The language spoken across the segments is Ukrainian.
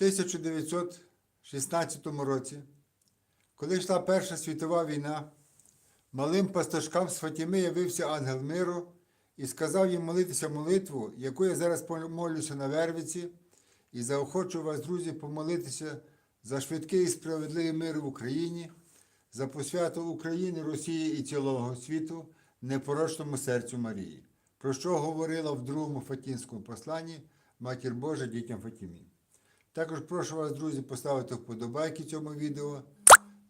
1916 році, коли йшла Перша світова війна, малим пастушкам з Фатіми явився ангел миру і сказав їм молитися молитву, яку я зараз помолюся на Вервиці, і заохочу вас, друзі, помолитися за швидкий і справедливий мир в Україні, за посвяту України, Росії і цілого світу непорочному серцю Марії, про що говорила в другому Фатінському посланні Матір Божа дітям Фатімі. Також прошу вас, друзі, поставити вподобайки цьому відео,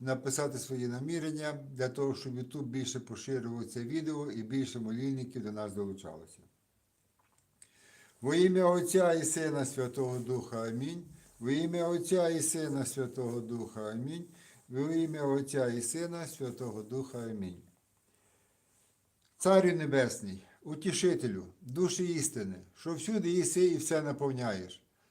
написати свої намірення для того, щоб YouTube більше поширював це відео і більше молільників до нас долучалося. Во ім'я Отця і Сина Святого Духа Амінь. Во ім'я Отця і Сина Святого Духа Амінь. Во ім'я Отця і Сина Святого Духа Амінь. Царю Небесний, утішителю, душі істини, що всюди єси і все наповняєш,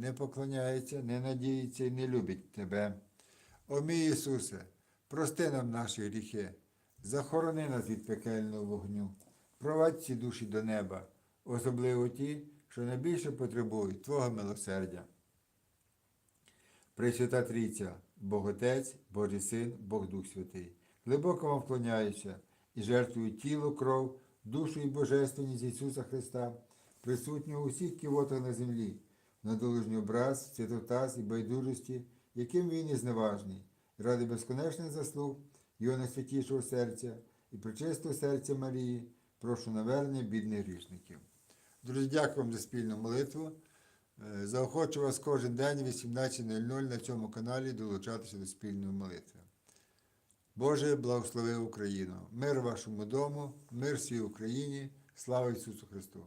не поклоняється, не надіється і не любить Тебе. О мій Ісусе, прости нам наші гріхи, захорони нас від пекельного вогню, провадь ці душі до неба, особливо ті, що найбільше потребують Твого милосердя. Пресвята Трійця, Бог Отець, Божий Син, Бог Дух Святий. Глибоко вам вклоняюся і жертвую тіло, кров, душу і божественність Ісуса Христа, присутнього у всіх ківотах на землі, на долужній образ, святотаз і байдужості, яким він і зневажний, ради безконечних заслуг Його найсвятішого серця і причистого серця Марії, прошу навернення бідних грішників. Друзі, дякую вам за спільну молитву. Е, Заохочу вас кожен день о 18.00 на цьому каналі долучатися до спільної молитви. Боже, благослови Україну! Мир вашому дому, мир всій Україні, слава Ісусу Христу!